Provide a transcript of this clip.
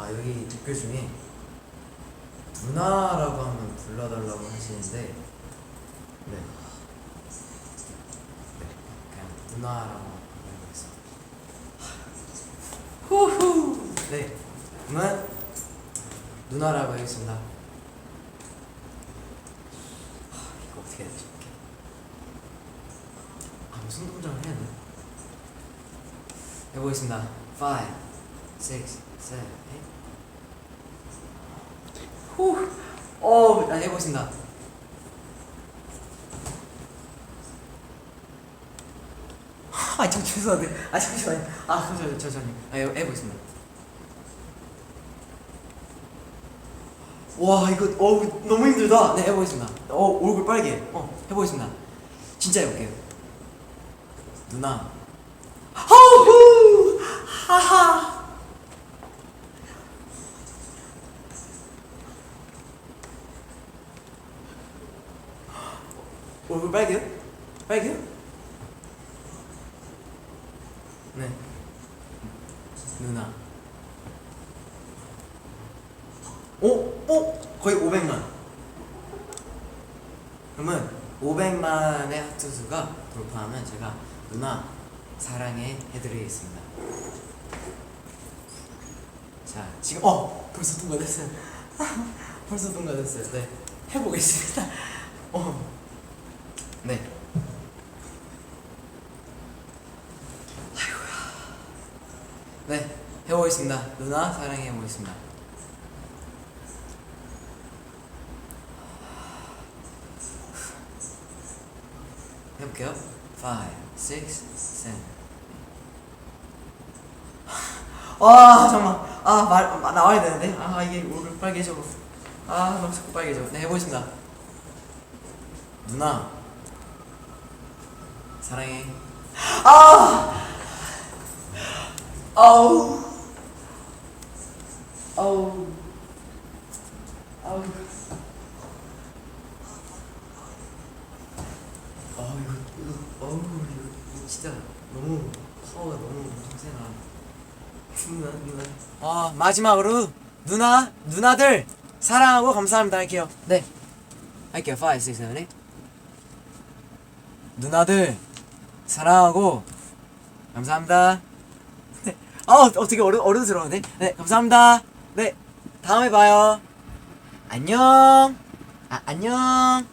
아 여기 댓글 중에 누나라고 하면 불러달라고 하시는데 네, 네 그냥 누나라고 해보겠습니다. 후후 네 그러면 누나라고 하겠습니다. 하, 이거 어떻게 해야 되지? 아 무슨 동작을 해야 돼? 해보겠습니다. 5, 6, 7, 8 후, 어, 나 해보겠습니다. 아, 참 죄송한데. 아, 잠시만요. 아, 잠시만요. 잠시만요. 아, 해- 해보겠습니다. 와, 이거 어 너무 힘들다. 네, 해보겠습니다. 어, 얼굴 빨개. 어, 해보겠습니다. 진짜 해볼게요. 누나. 하우! 하하! 얼굴 빨개요? 빨개요? 네. 누나. 오, 오, 거의 500만. 그러면 500만의 하트 수가 돌파하면 제가 누나 사랑해 해드리겠습니다. 자, 지금 어 벌써 통과됐어요. 벌써 통과됐어요. 네, 해보겠습니다. 어, 네. 아이고야. 네, 해보겠습니다. 누나 사랑해 해보겠습니다. 해볼게요. 5, 6, 7. 아 잠깐만 아말 나와야 되는데 아 이게 얼굴 빨개져 아 너무 자꾸 빨개져 네 해보겠습니다 누나 사랑해. 아! 아우. 아우. 아우. 아 이거 이거 어우 이거, 이거 진짜 너무 파워가 너무 세다 누나 누나 아 마지막으로 누나 누나들 사랑하고 감사합니다. 할게요. 네. 할게요. 5, 6, 7, 8 누나들 사랑하고 감사합니다. 네. 아 어떻게 어려, 어른스러우네 네 감사합니다. 네 다음에 봐요. 안녕. 아 안녕